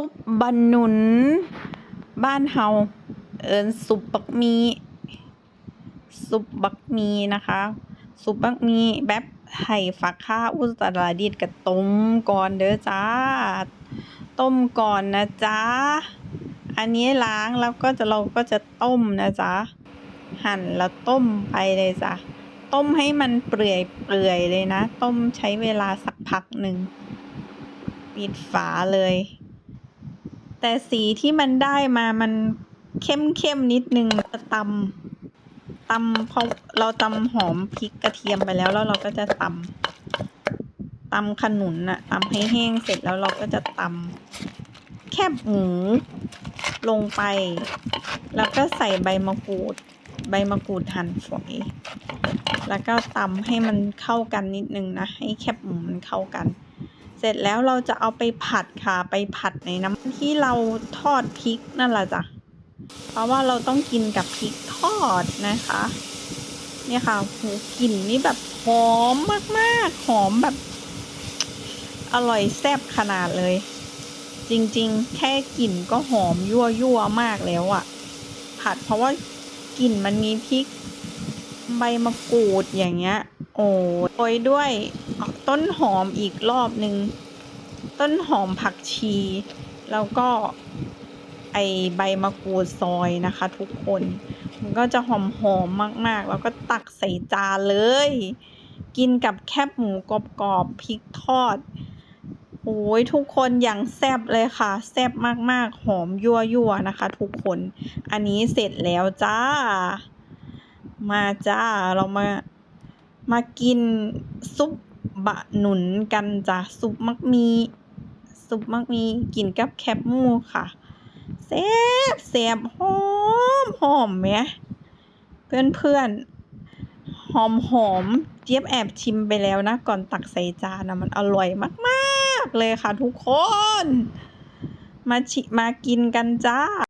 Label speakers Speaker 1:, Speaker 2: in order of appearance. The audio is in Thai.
Speaker 1: ซุปบันหนุน บ้านเฮาเอินซุปบักมี ซุปบักมีนะคะ ซุปบักมีแบบไห่ฝักข้าวอุตรดิตกับต้มก่อนเด้อจ้า ต้มก่อนนะจ๊ะ อันนี้ล้างแล้วก็จะเราก็จะต้มนะจ๊ะ หั่นแล้วต้มไปเลยจ้ะ ต้มให้มันเปื่อยเปื่อยๆเลยนะ ต้มใช้เวลาสักพักหนึ่ง ปิดฝาเลย แต่สีที่มันได้มามันเข้มเข้มๆนิดนึงจะตำตำเพราะเราตำหอมพริกกระเทียมไปแล้วแล้วเราก็จะตำตำขนุนอะตำให้แห้งเสร็จแล้วเราก็จะตำแคบหมูลงไป แล้วก็ใส่ใบมะกรูด ใบมะกรูดหั่นฝอย แล้วก็ตำให้มันเข้ากันนิดนึงนะ ให้แคบหมูมันเข้ากัน เสร็จแล้วเราจะเอาไปผัดค่ะ ไปผัดในน้ำที่เราทอดพริกนั่นแหละจ้ะ เพราะว่าเราต้องกินกับพริกทอดนะคะ เนี่ยค่ะหูกลิ่นนี่แบบหอมมากๆ หอมแบบ อร่อยแซ่บขนาดเลย จริงๆ แค่กลิ่นก็หอมยั่วยั่วๆมากแล้วอะ่ะ ผัดเพราะว่ากลิ่นมันมีพริก ใบมะกรูดอย่างเงี้ย โอ้ยด้วย ต้นหอมอีกรอบหนึ่งต้นหอมผักชี แล้วก็ไอใบมะกรูดซอยนะคะ ทุกคน มันก็จะหอมหอมๆมาก ๆ แล้วก็ตักใส่จานเลย กินกับแคบหมูกรอบๆพริกทอดโอ้ยทุกคนอย่างแซ่บเลยค่ะแซ่บมากๆ หอมยั่วๆนะคะ ทุกคน อันนี้เสร็จแล้วจ้า มาจ้าเรามามากินซุป บะหนุนกันจ้ะซุปมักมีซุปมักมีกินกับแคบหมูค่ะแซ่บแซ่บหอมหอมไหมเพื่อนเพื่อนหอมหอมเจี๊ยบแอบชิมไปแล้วนะ ก่อนตักใส่จานนะมันอร่อยมาก ๆ เลยค่ะทุกคน มาชิมากินกันจ้า